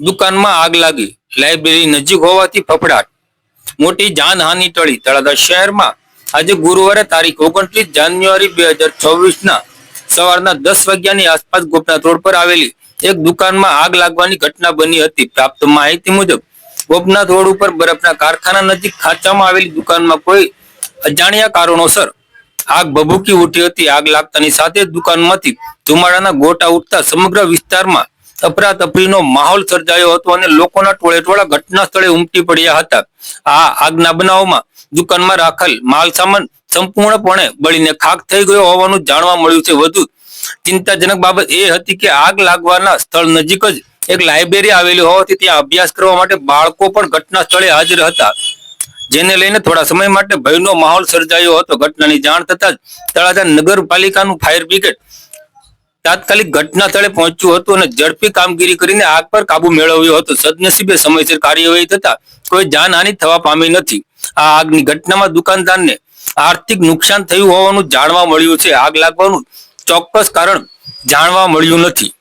દુકાનમાં આગ લાગી. લાઇબ્રેરી નજીક હોવાથી ફફડાટ. મોટી જાનહાનિ ટળી. તળાજા શહેરમાં આજે ગુરુવારે તારીખ ઓગણત્રીસ જાન્યુઆરી બે હજાર ચોવીસ ના સવારના દસ વાગ્યાની આસપાસ ગોપનાથ રોડ પર આવેલી એક દુકાનમાં આગ લાગવાની ઘટના બની હતી. પ્રાપ્ત માહિતી મુજબ, ગોપનાથ રોડ ઉપર બરફના કારખાના નજીક ખાંચામાં આવેલી દુકાનમાં કોઈ અજાણ્યા કારણોસર આગ ભભૂકી ઉઠી હતી. આગ લાગતાની સાથે દુકાનમાંથી ધુમાડાના ગોટા ઉઠતા સમગ્ર વિસ્તારમાં અફરાતફરીનો માહોલ સર્જાયો હતો અને લોકોના ટોળે ટોળા ઘટના સ્થળે ઉમટી પડ્યા હતા. આ આગના બનાવમાં દુકાનમાં રાખેલ માલ સામાન સંપૂર્ણપણે બળીને ખાક થઈ ગયો હોવાનું જાણવા મળ્યું છે. વધુ ચિંતાજનક બાબત એ હતી કે આગ લાગવાના સ્થળ નજીક જ એક લાઇબ્રેરી આવેલી હોવાથી ત્યાં અભ્યાસ કરવા માટે બાળકો પણ ઘટના સ્થળે હાજર હતા. જેને લઈને થોડા સમય માટે ભયનો માહોલ સર્જાયો હતો. ઘટનાની જાણ થતાં જ તળાજા નગરપાલિકાનું ફાયર બ્રિગેડ તાત્કાલિક ઘટના સ્થળે પહોંચ્યું હતું અને ઝડપી કામગીરી કરીને આગ પર કાબુ મેળવ્યો હતો. સદનસીબે સમયસર કાર્યવાહી થતા કોઈ જાનહાનિ થવા પામી નથી. આ આગની ઘટનામાં દુકાનદારને આર્થિક નુકસાન થયું હોવાનું જાણવા મળ્યું છે. આગ લાગવાનું ચોક્કસ કારણ જાણવા મળ્યું નથી.